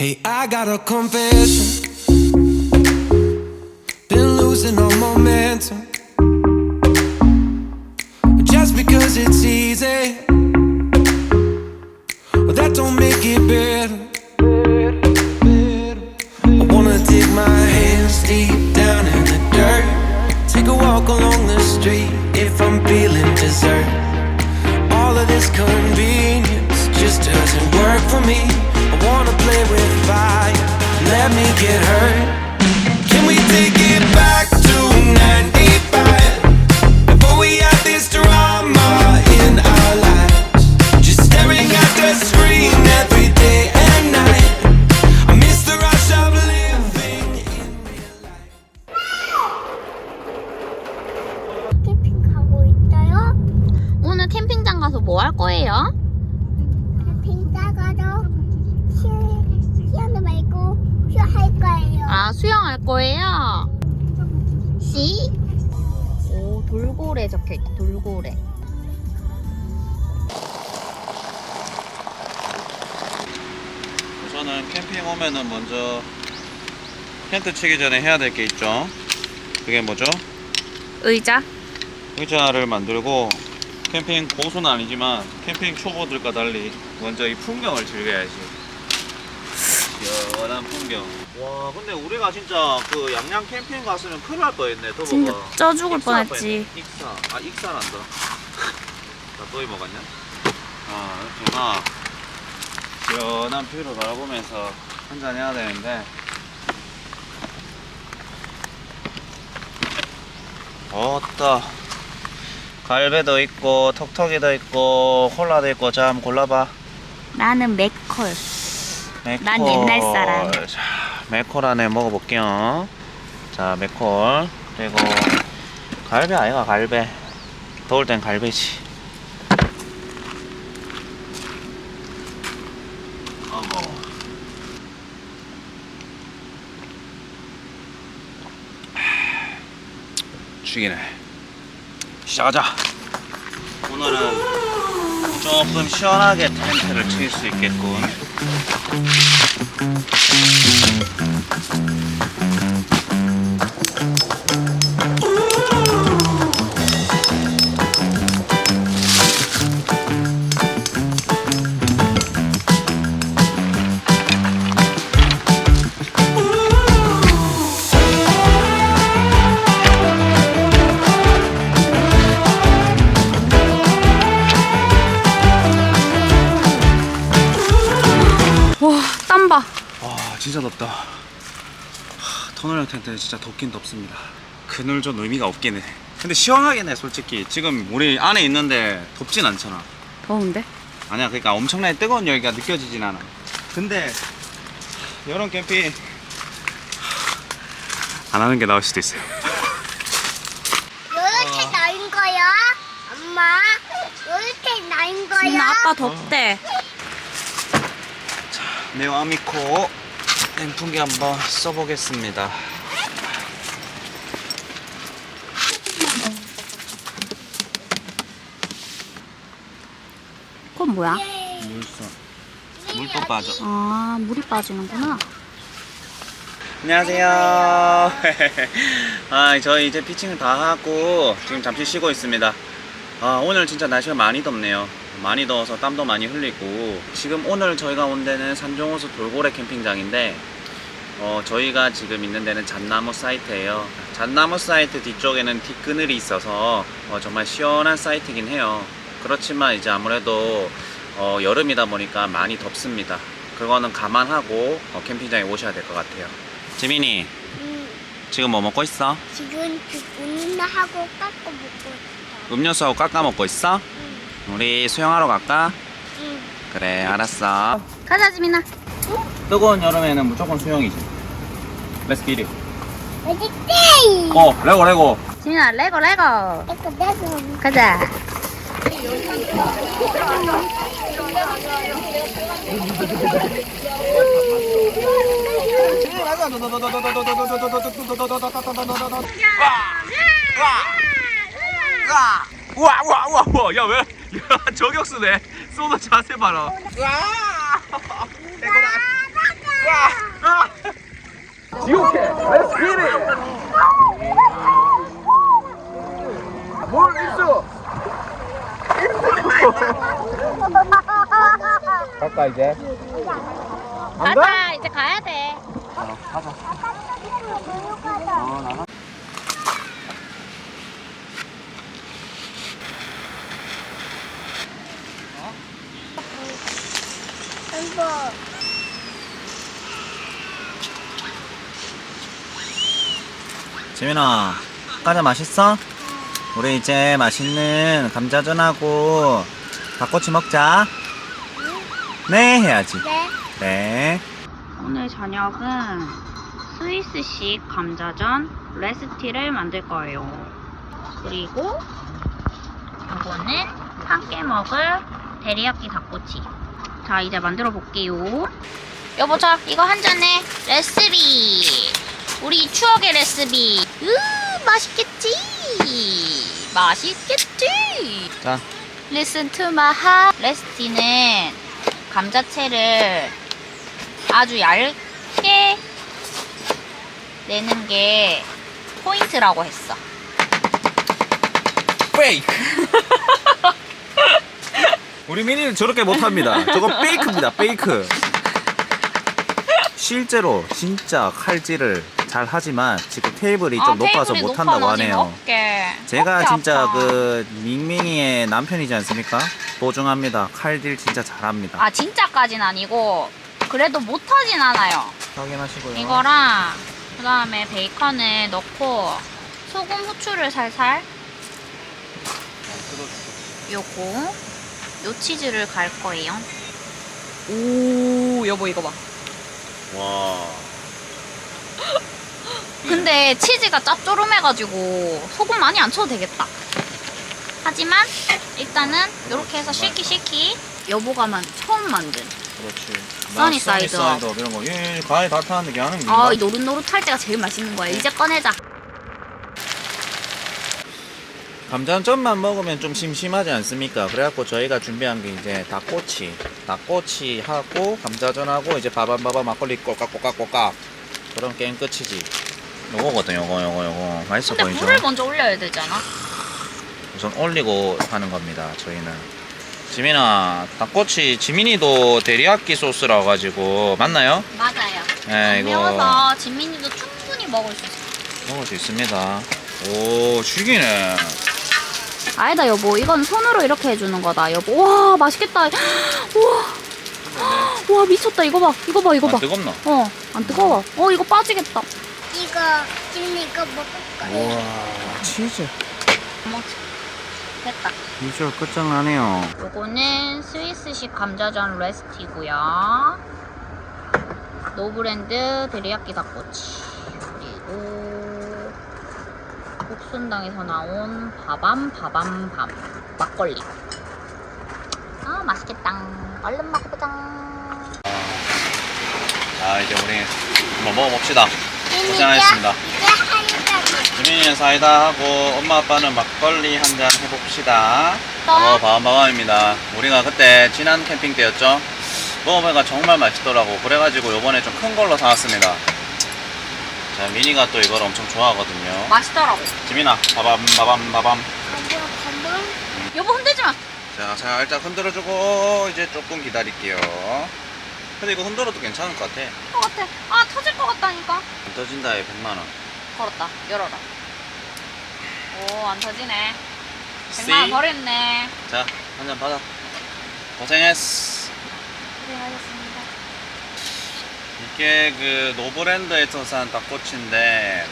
Hey, I got a confession. Been losing all momentum. Just because it's easy, but that don't make it better. I wanna dig my hands deep down in the dirt. Take a walk along the street if I'm feeling dessert. All of this convenience just doesn't work for me. Wanna play with fire, let me get hurt. Can we take it back to 텐트 치기 전에 해야 될 게 있죠. 그게 뭐죠? 의자? 의자를 만들고 캠핑 고수는 아니지만 캠핑 초보들과 달리 먼저 이 풍경을 즐겨야지. 시원한 풍경. 와, 근데 우리가 진짜 그 양양 캠핑 갔으면 큰일 날 뻔했네. 더보가. 진짜 쪄 죽을 익사할 뻔했지. 뻔했네. 익사. 아, 익사란다. 나 또이 먹었냐? 아, 이렇게 막 시원한 뷰를 바라보면서 한잔 해야 되는데. 어따. 갈배도 있고, 톡톡이도 있고, 콜라도 있고, 자, 한번 골라봐. 나는 맥콜. 맥콜. 난 옛날 사람. 자, 맥콜 안에 먹어볼게요. 자, 맥콜. 그리고 갈배 아이가 갈배. 더울 땐 갈배지. 어머. 죽이네. 시작하자. 오늘은 조금 시원하게 텐트를 칠 수 있겠군. 덥다. 하, 터널형 텐트 진짜 덥긴 덥습니다. 그늘 좀 의미가 없긴 해. 근데 시원하긴 해 솔직히. 지금 우리 안에 있는데 덥진 않잖아. 더운데? 아니야 그러니까 엄청나게 뜨거운 열기가 느껴지진 않아. 근데 여름 캠핑 안 하는 게 나을 수도 있어요. 이렇게 나인 거야? 엄마, 이렇게 나인 거야? 아빠 덥대. 네오 아미코 냉풍기 한번 써보겠습니다 그건 뭐야? 물써 물도 빠져 아, 물이 빠지는구나. 안녕하세요. 아, 저희 이제 피칭을 다 하고 지금 잠시 쉬고 있습니다. 아, 오늘 진짜 날씨가 많이 덥네요. 많이 더워서 땀도 많이 흘리고 지금 오늘 저희가 온 데는 산종호수 돌고래 캠핑장인데 어, 저희가 지금 있는 데는 잣나무 사이트예요. 잣나무 사이트 뒤쪽에는 뒷그늘이 있어서 어, 정말 시원한 사이트긴 해요. 그렇지만 이제 아무래도 어, 여름이다 보니까 많이 덥습니다. 그거는 감안하고 어, 캠핑장에 오셔야 될 것 같아요. 지민이 응, 지금 뭐 먹고 있어? 지금 주문나 하고 깎고 먹고 있어. 음료수하고 깎아 먹고 있어? 응, 우리 수영하러 갈까? 응. 그래 알았어 가자, 지민아. 뜨거운 여름에는 무조건 수영이지 Let's get it 어디 떼? 어 레고 레고 지민아, 레고, 레고. 이거 내서 가자. 우와 우와 우와 우와. 야왜? 저격수네. 쏘는 자세 봐라. 와. 대고다. 와. 지옥해. Let's get it 뭘 입수 갈까 이제? 안 가? 가자 이제 가야 돼. 어, 가자. 어, 나가. 지민아, 과자 맛있어? 우리 이제 맛있는 감자전하고 닭꼬치 먹자. 네, 해야지. 네. 네. 오늘 저녁은 스위스식 감자전 레스티를 만들 거예요. 그리고 이거는 함께 먹을 데리야끼 닭꼬치. 자, 이제 만들어 볼게요. 여보, 자, 이거 한 잔에 레시피. 우리 추억의 레시피. 으, 맛있겠지? 맛있겠지? 자, Listen to my heart. 레시피는 감자채를 아주 얇게 내는 게 포인트라고 했어. 페이크. 우리 미니는 저렇게 못합니다. 저거 페이크입니다. 페이크. 실제로 진짜 칼질을 잘 하지만 지금 테이블이 좀 높아서 테이블이 못한다고 높아, 나 지금 하네요. 제가 진짜 아파. 그 밍밍이의 남편이지 않습니까? 보증합니다. 칼질 진짜 잘합니다. 아 진짜까진 아니고 그래도 못하진 않아요. 확인하시고요. 이거랑 그 다음에 베이컨을 넣고 소금 후추를 살살 요거 요 치즈를 갈 거예요. 오 여보 이거 봐. 와. 근데 치즈가 짭조름해가지고 소금 많이 안 쳐도 되겠다. 하지만 일단은 이렇게 해서 실키 실키 여보가 만 처음 만든 그렇지. 써니사이드. 써니사이드 이런 거. 예, 예, 과일 다 타는데 걔 하는 게. 아, 이 노릇노릇할 때가 제일 맛있는 거야. 이제 꺼내자. 감자전만 먹으면 좀 심심하지 않습니까? 그래갖고 저희가 준비한 게 이제 닭꼬치, 닭꼬치 하고 감자전하고 이제 바밤바밤 막걸리 꼬깍꼬깍꼬깍 그럼 게임 끝이지. 요거거든, 요거, 요거, 요거. 맛있어 근데 보이죠? 물을 먼저 올려야 되잖아. 우선 올리고 하는 겁니다. 저희는. 지민아, 닭꼬치 지민이도 데리야끼 소스라고 가지고 맞나요? 맞아요. 네, 안 이거 매워서 진민이도 충분히 먹을 수 있어. 먹을 수 있습니다. 오, 죽이네. 아니다 여보, 이건 손으로 이렇게 해주는 거다 여보. 와 맛있겠다. 우와, 와 미쳤다. 이거 봐, 이거 봐, 이거 아, 봐. 뜨겁나? 어, 안 뜨거워. 어 이거 빠지겠다. 이거 지금 이거 먹을 거예요. 우와, 치즈. 어머, 됐다. 비주얼 끝장나네요. 요거는 스위스식 감자전 레스티고요. 노브랜드 데리야끼 닭꼬치 그리고 복순당에서 나온 바밤 바밤 밤 막걸리. 아 맛있겠다. 얼른 먹어보자. 자, 이제 우리 한번 먹어봅시다. 고생하셨습니다. 지민이는 사이다 하고 엄마 아빠는 막걸리 한 잔 해봅시다. 어, 바밤바밤입니다. 우리가 그때 지난 캠핑 때였죠? 먹어보니까 정말 맛있더라고. 그래가지고 요번에 좀 큰 걸로 사왔습니다. 자, 미니가 또 이걸 엄청 좋아하거든요. 맛있더라고. 지민아, 바밤바밤바밤. 여보 흔들지 마. 자, 살짝 흔들어주고 이제 조금 기다릴게요. 근데 이거 흔들어도 괜찮을 것 같아. 것 같아. 아 터질 것 같다니까. 안 터진다에 100만 원. 걸었다. 열어라. 오 안 터지네. See? 100만 원 버렸네. 자, 한 잔 받아. 고생했어. 고생하셨습니다. 이게 그 노브랜드에서 산 닭꼬치인데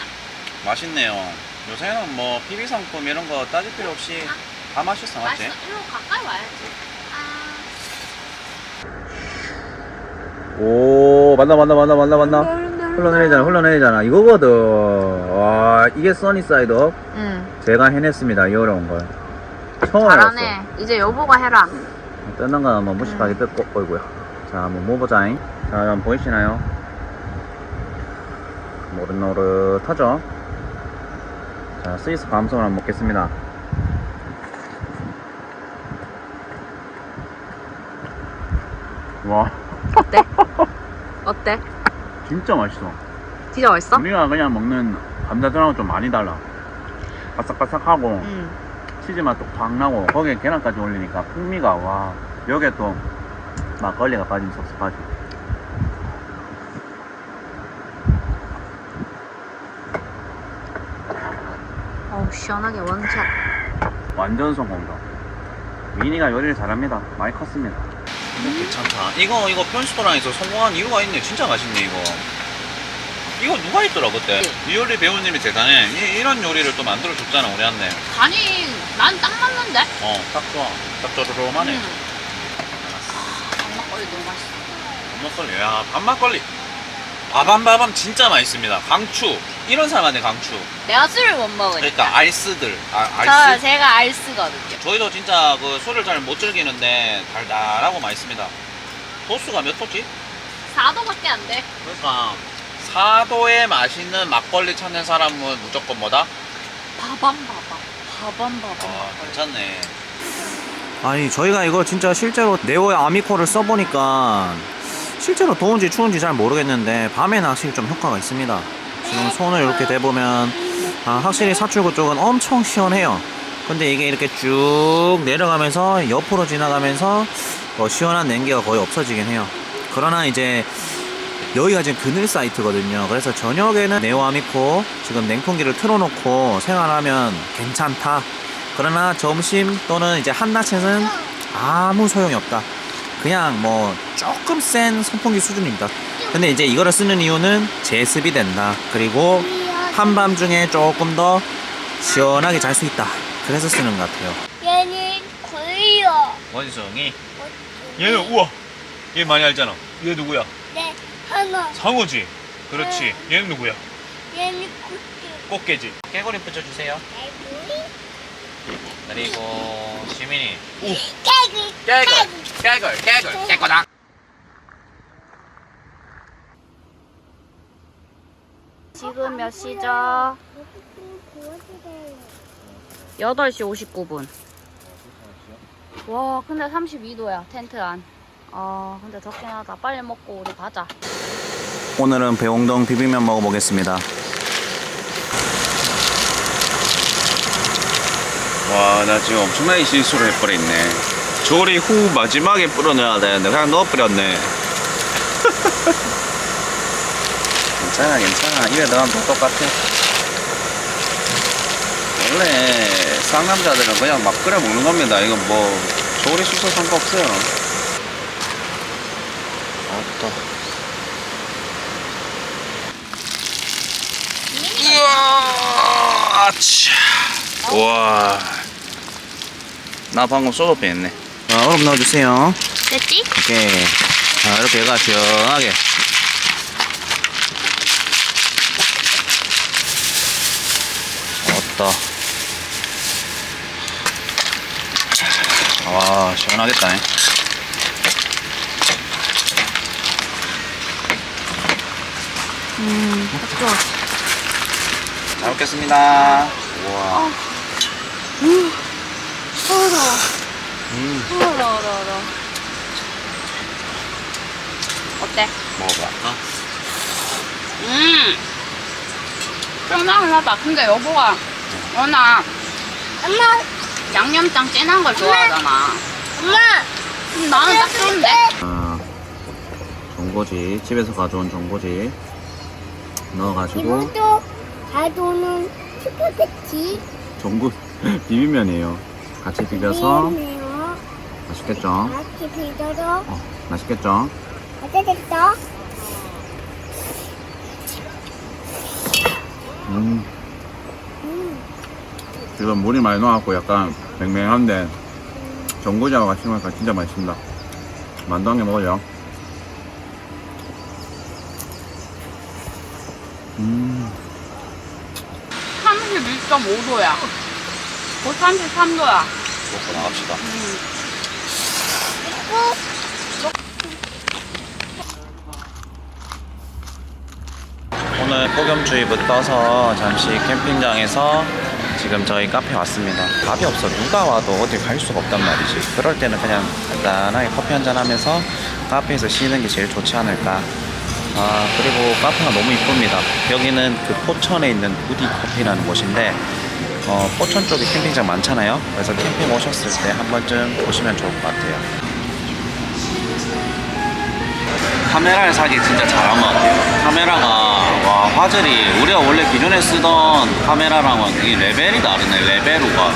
맛있네요. 요새는 뭐 PB 상품 이런 거 따질 필요 없이 다 맛있어, 맞지? 맛있어. 일로 가까이 와야지. 오, 맞나, 맞나, 맞나, 맞나, 맞나. 흘러내리잖아, 흘러내리잖아. 이거거든. 와, 이게 써니사이드. 응. 제가 해냈습니다, 이 어려운 걸. 처음 잘하네. 이제 여보가 해라. 뜯는 건 한번 무식하게 뜯고, 어이구야. 자, 한번 먹어보자잉. 자, 한번 보이시나요? 노릇노릇하죠? 자, 스위스 감성을 한번 먹겠습니다. 와? 어때? 진짜 맛있어. 진짜 맛있어? 우리가 그냥 먹는 감자전하고 좀 많이 달라. 바삭바삭하고, 응. 치즈 맛도 확 나고, 거기에 계란까지 올리니까 풍미가, 와, 여기에 또 막걸리가 빠진 섭섭하지. 어우 시원하게 원샷. 완전 성공다. 미니가 요리를 잘합니다. 많이 컸습니다. 이거 괜찮다. 이거 이거 편스토랑에서 성공한 이유가 있네. 진짜 맛있네 이거. 이거 누가 했더라 그때? 이 요리 배우님이 대단해. 이, 이런 요리를 또 만들어 줬잖아 우리 한테. 간이 난 딱 맞는데? 어, 딱 좋아. 딱 쪼르르하네. 음. 막걸리 너무 맛있어. 밥막걸리. 야, 밥막걸리. 아밤바밤 진짜 맛있습니다. 강추. 이런 사람한테 강추. 내가 술을 못 먹으니까. 그러니까 알스들. 아, 저 알스. 제가 알스거든요. 저희도 진짜 그 술을 잘 못 즐기는데 달달하고 맛있습니다. 도수가 몇 도지? 4도밖에 안 돼. 그러니까 4도에 맛있는 막걸리 찾는 사람은 무조건 뭐다? 바밤바밤. 바밤바밤. 아, 괜찮네. 아니, 저희가 이거 진짜 실제로 네오 아미코를 써보니까 실제로 더운지 추운지 잘 모르겠는데 밤에는 확실히 좀 효과가 있습니다. 지금 손을 이렇게 대보면 아, 확실히 사출구 쪽은 엄청 시원해요. 근데 이게 이렇게 쭉 내려가면서 옆으로 지나가면서 어, 시원한 냉기가 거의 없어지긴 해요. 그러나 이제 여기가 지금 그늘 사이트거든요. 그래서 저녁에는 네오아미코 지금 냉풍기를 틀어놓고 생활하면 괜찮다. 그러나 점심 또는 이제 한낮에는 아무 소용이 없다. 그냥 뭐 조금 센 선풍기 수준입니다. 근데 이제 이거를 쓰는 이유는 제습이 된다. 그리고 한밤중에 조금 더 시원하게 잘 수 있다. 그래서 쓰는 것 같아요. 얘는 걸려. 원숭이. 얘는 우와. 얘 많이 알잖아. 얘 누구야? 네, 하나. 상어지. 그렇지. 얘는 누구야? 얘는 구두. 꽃게지. 깨구리 붙여주세요. 그리고 시민이. 우. 개구. 깨글. 깨글. 깨글. 깨꼬다. 지금 몇 시죠? 8시 59분. 와, 근데 32도야, 텐트 안. 아, 근데 덥긴 하다. 빨리 먹고 우리 가자. 오늘은 배홍동 비빔면 먹어보겠습니다. 와, 나 지금 엄청나게 실수를 해버렸네. 조리 후 마지막에 뿌려넣어야 되는데 그냥 넣어버렸네. 괜찮아, 괜찮아. 입에 넣으면 다 똑같아. 원래 쌍남자들은 그냥 막 끓여 먹는 겁니다. 이건 뭐 조리 순서 상관없어요. 아따. 우와, 아차. 와. 나 방금 쏟아 뺐네. 자, 얼음 넣어주세요. 됐지? 오케이. 자, 이렇게 해가 시원하게. 왔다. 와, 시원하겠다. 잉. 음, 좋아. 잘 먹겠습니다. 우와. 더워. 음, 더워, 더워, 더워. 어때? 먹어봐. 어? 음. 쫀하긴 하다. 근데 여보가 워낙 엄마, 양념장 진한 걸 좋아하잖아. 엄마. 그럼 나는 딱 좋은데? 아, 전고지 집에서 가져온 전고지 넣어가지고 이것도 가도는 스파게티. 전구 비빔면이에요. 같이 비벼서 미안해요. 맛있겠죠? 같이 비벼서 어, 맛있겠죠? 어쩌겠어? 음, 음, 지금 물이 많이 넣어갖고 약간 맹맹한데 전고지하고 같이 먹으니까 진짜 맛있습니다. 만두 한 개 먹어요. 음, 32.5도야. 곧 33도야. 먹고 나갑시다. 오늘 폭염주의보 떠서 잠시 캠핑장에서 지금 저희 카페 왔습니다. 밥이 없어 누가 와도 어디 갈 수가 없단 말이지. 그럴 때는 그냥 간단하게 커피 한잔 하면서 카페에서 쉬는 게 제일 좋지 않을까. 아 그리고 카페가 너무 이쁩니다. 여기는 그 포천에 있는 부디 커피라는 곳인데 어, 포천 쪽에 캠핑장 많잖아요. 그래서 캠핑 오셨을 때 한 번쯤 보시면 좋을 것 같아요. 카메라를 사기 진짜 잘한 것 같아요. 카메라가 와 화질이 우리가 원래 기존에 쓰던 카메라랑은 이 레벨이 다르네 레벨우가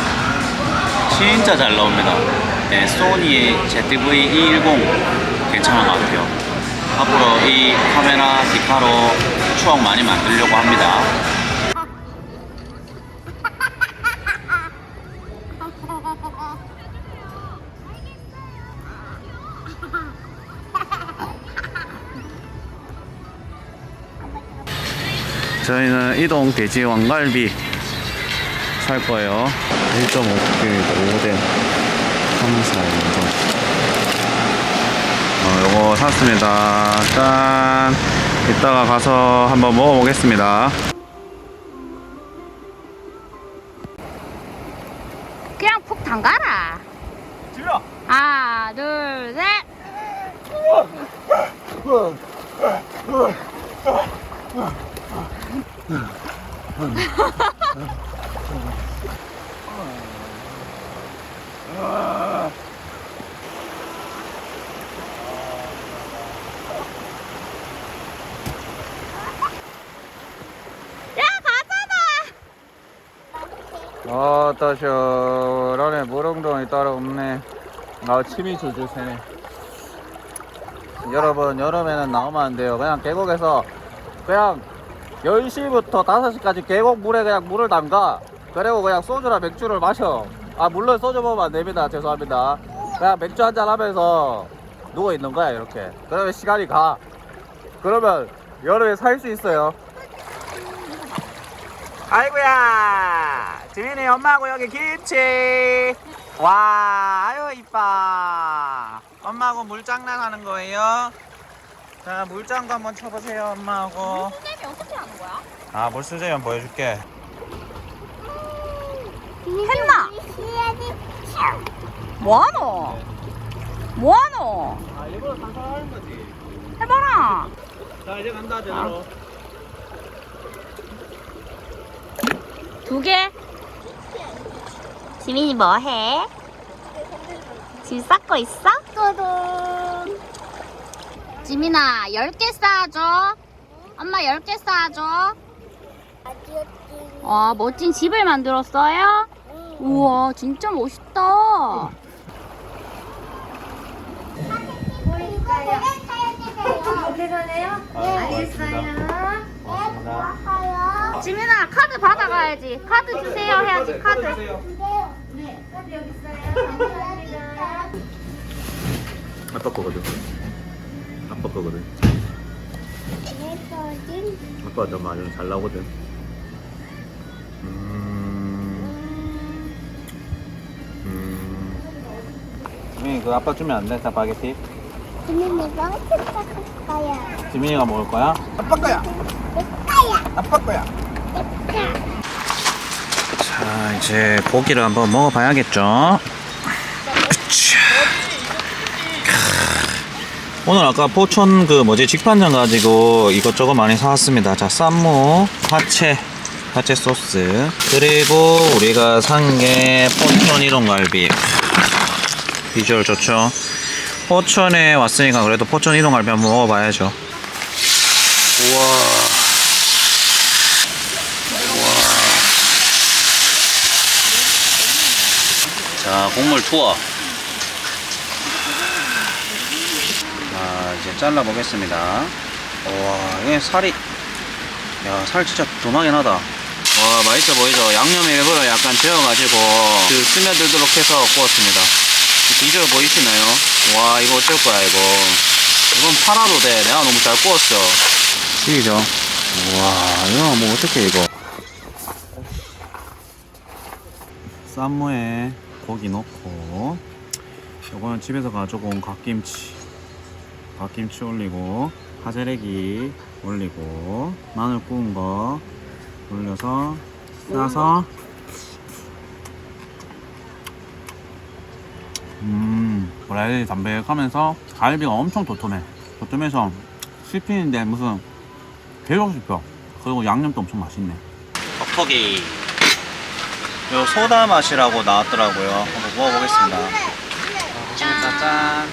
진짜 잘 나옵니다. 네, 소니의 ZV-E10 괜찮은 것 같아요. 앞으로 이 카메라 기타로 추억 많이 만들려고 합니다. 이동 돼지 왕갈비 살 거예요. 1.5kg 오뎅 3살인가. 어, 요거 샀습니다. 짠. 이따가 가서 한번 먹어보겠습니다. 그냥 푹 담가라. 들어. 하나, 둘, 셋. 야, 아따 시원하네. 무릉동이 따로 없네. 아 침이 줄줄 새네. 여러분 여름에는 나오면 안 돼요. 그냥 계곡에서 그냥 10시부터 5시까지 계곡 물에 그냥 물을 담가. 그리고 그냥 소주나 맥주를 마셔. 아 물론 소주 먹으면 안 됩니다. 죄송합니다. 그냥 맥주 한잔 하면서 누워 있는 거야 이렇게. 그러면 시간이 가. 그러면 여름에 살 수 있어요 아이고야 지민이 엄마하고 여기 김치 와 아유 이뻐 엄마하고 물장난 하는 거예요 자 물장구 한번 쳐보세요 엄마하고 수제비 어떻게 하는 거야? 아 물수제면 보여줄게 했나? 뭐하노? 뭐하노? 아 일부러 상상하는 거지 해봐라. 자 이제 간다 제대로 두 개. 지민이 뭐 해? 짐 싸고 있어? 또동. 지민아, 10개 쌓아줘. 엄마 10개 쌓아줘. 와, 멋진 집을 만들었어요? 우와, 진짜 멋있다. 어디 가네요? 알겠어요. 고마워요. 지민아, 카드 받아가야지. 카드 주세요 해야지, 카드. 네, 카드 여기 있어요. 감사합니다. 아빠 거거든 아빠 거거든 예뻐진. 아빠 저 마늘 잘 나오거든 음... 음... 지민이 그 아빠 주면 안 돼? 짜파게티? 지민이가 맛있다 거야. 지민이가 먹을 거야? 아빠 거야. 아빠 거야. 자 이제 고기를 한번 먹어봐야겠죠. 오늘 아까 포천 그 뭐지? 직판장 가지고 이것저것 많이 사왔습니다. 자 쌈무 파채 파채 소스. 그리고 우리가 산 게 포천 이동 갈비. 비주얼 좋죠? 포천에 왔으니까 그래도 포천 이동 갈비 한번 먹어봐야죠. 우와 자, 곡물 투어. 자, 이제 잘라 보겠습니다. 와, 이게 살이, 야, 살 진짜 도마긴 하다. 와, 맛있어 보이죠? 양념 일부러 약간 재워가지고, 그 스며들도록 해서 구웠습니다. 이 비주얼 보이시나요? 와, 이거 어쩔 거야, 이거. 이건 팔아도 돼. 내가 너무 잘 구웠어. 튀기죠? 와, 이거 뭐 어떻게 이거. 쌈무에 고기 넣고 요거는 집에서 가져온 갓김치 갓김치 올리고 파재래기 올리고 마늘 구운 거 올려서 싸서 음 뭐라 해야 되지 담백하면서 갈비가 엄청 도톰해. 도톰해서 씹히는데 무슨 계속 씹혀 그리고 양념도 엄청 맛있네. 퍽퍽이 요 소다 맛이라고 나왔더라고요. 한번 먹어보겠습니다. 짠. 짠.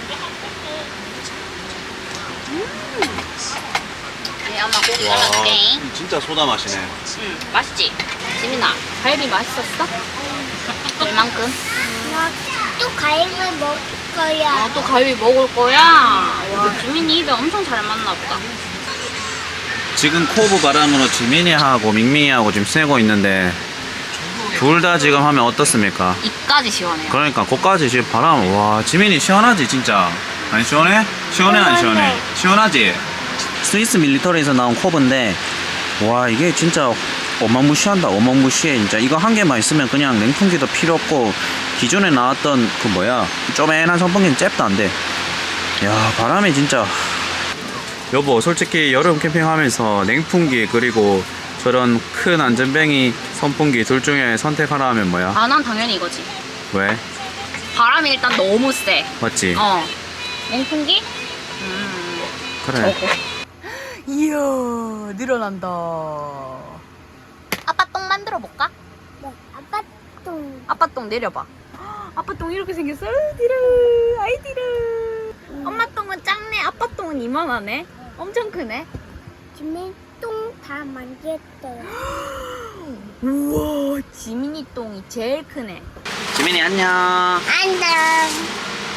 네, 엄마 고기 잘라줄게. 진짜 소다 맛이네. 응, 맛있지? 지민아, 갈비 맛있었어? 얼만큼? 또 과일을 먹을 거야. 아, 또 갈비 먹을 거야? 와, 지민이 입에 엄청 잘 맞나 보다. 지금 코브 바람으로 지민이하고 밍밍이하고 지금 쐬고 있는데 둘 다 지금 하면 어떻습니까? 입까지 시원해요. 그러니까 거까지 지금 바람 와 지민이 시원하지 진짜 안 시원해? 시원해 안 시원해? 시원하지? 스위스 밀리터리에서 나온 코브인데 와 이게 진짜 어마무시한다 어마무시해 진짜 이거 한 개만 있으면 그냥 냉풍기도 필요 없고 기존에 나왔던 그 뭐야 쪼맨한 선풍기는 잽도 안돼 야 바람이 진짜 여보 솔직히 여름 캠핑하면서 냉풍기 그리고 저런 큰 안전뱅이 선풍기 둘 중에 선택하라 하면 뭐야? 아, 난 당연히 이거지. 왜? 바람이 일단 너무 세. 맞지? 어. 냉풍기? 음. 그래 이야, 늘어난다. 아빠 똥 만들어 볼까? 네, 아빠 똥. 아빠 똥 내려봐. 아빠 똥 이렇게 생겼어. 아이디르, 아이디르. 엄마 똥은 작네. 아빠 똥은 이만하네. 엄청 크네. 주민 똥 다 만졌어요. 우와, 지민이 똥이 제일 크네. 지민이 안녕 안녕.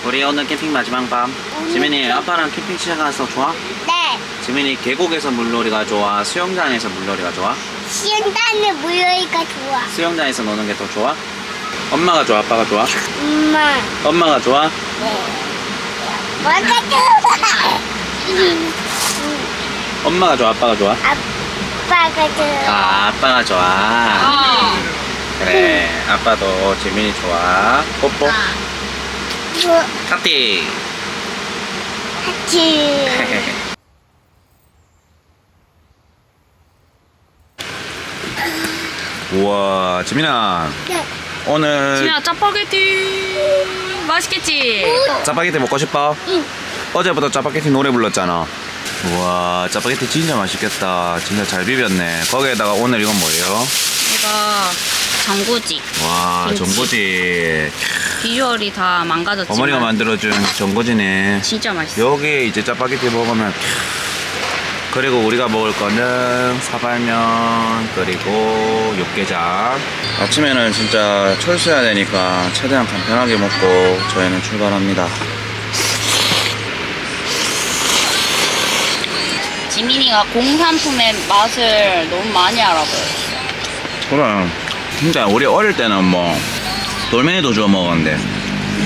우리 오늘 캠핑 마지막 밤 지민이 아빠랑 캠핑 시작해서 좋아? 네. 지민이 계곡에서 물놀이가 좋아? 수영장에서 물놀이가 좋아? 시원단의 물놀이가 좋아. 수영장에서 노는 게 더 좋아? 엄마가 좋아? 아빠가 좋아? 엄마. 엄마가 좋아? 뭐가 좋아? 엄마가 좋아? 아빠가 좋아? 아빠 가 좋아. 아 아빠가 좋아 아. 그래 아빠도 지민이 좋아 뽀뽀 뭐, 카티 같이. 우와 지민아 네. 오늘 지민아, 짜파게티. 맛있겠지? 짜파게티 먹고 싶어? 응. 어제부터 짜파게티 노래 불렀잖아. 우와, 짜파게티 진짜 맛있겠다. 진짜 잘 비볐네. 거기에다가 오늘 이건 뭐예요? 이거 전구지. 와, 김치. 전고지. 비주얼이 다 망가졌지만 어머니가 만들어준 전고지네. 진짜 맛있어. 여기 이제 짜파게티 먹으면 그리고 우리가 먹을 거는 사발면 그리고 육개장 아침에는 진짜 철수해야 되니까 최대한 간편하게 먹고 저희는 출발합니다 지민이가 공산품의 맛을 너무 많이 알아보여. 그래 진짜 우리 어릴 때는 뭐 돌멩이도 주워 먹었는데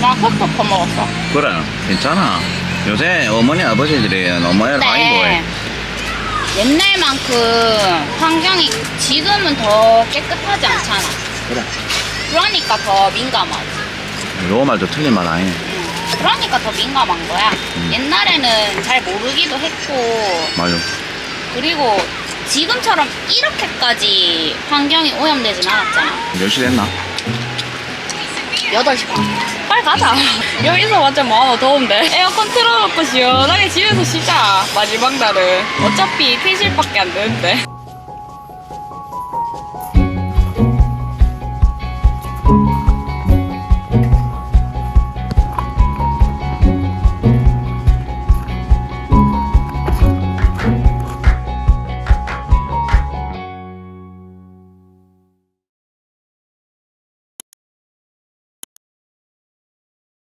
나 컵도 퍼먹었어. 그래 괜찮아 요새 어머니 아버지들이 너무 애를 많이 보해 옛날만큼 환경이 지금은 더 깨끗하지 않잖아. 그래 그러니까 더 민감하지. 요 말도 틀린 말 아니네 그러니까 더 민감한 거야. 음. 옛날에는 잘 모르기도 했고, 맞아 그리고 지금처럼 이렇게까지 환경이 오염되진 않았잖아. 몇 시 됐나? 8시 반. 빨리 가자. 여기서 완전 뭐하나 더운데. 에어컨 틀어놓고 시원하게 집에서 쉬자. 마지막 날은. 어차피 퇴실밖에 안 되는데.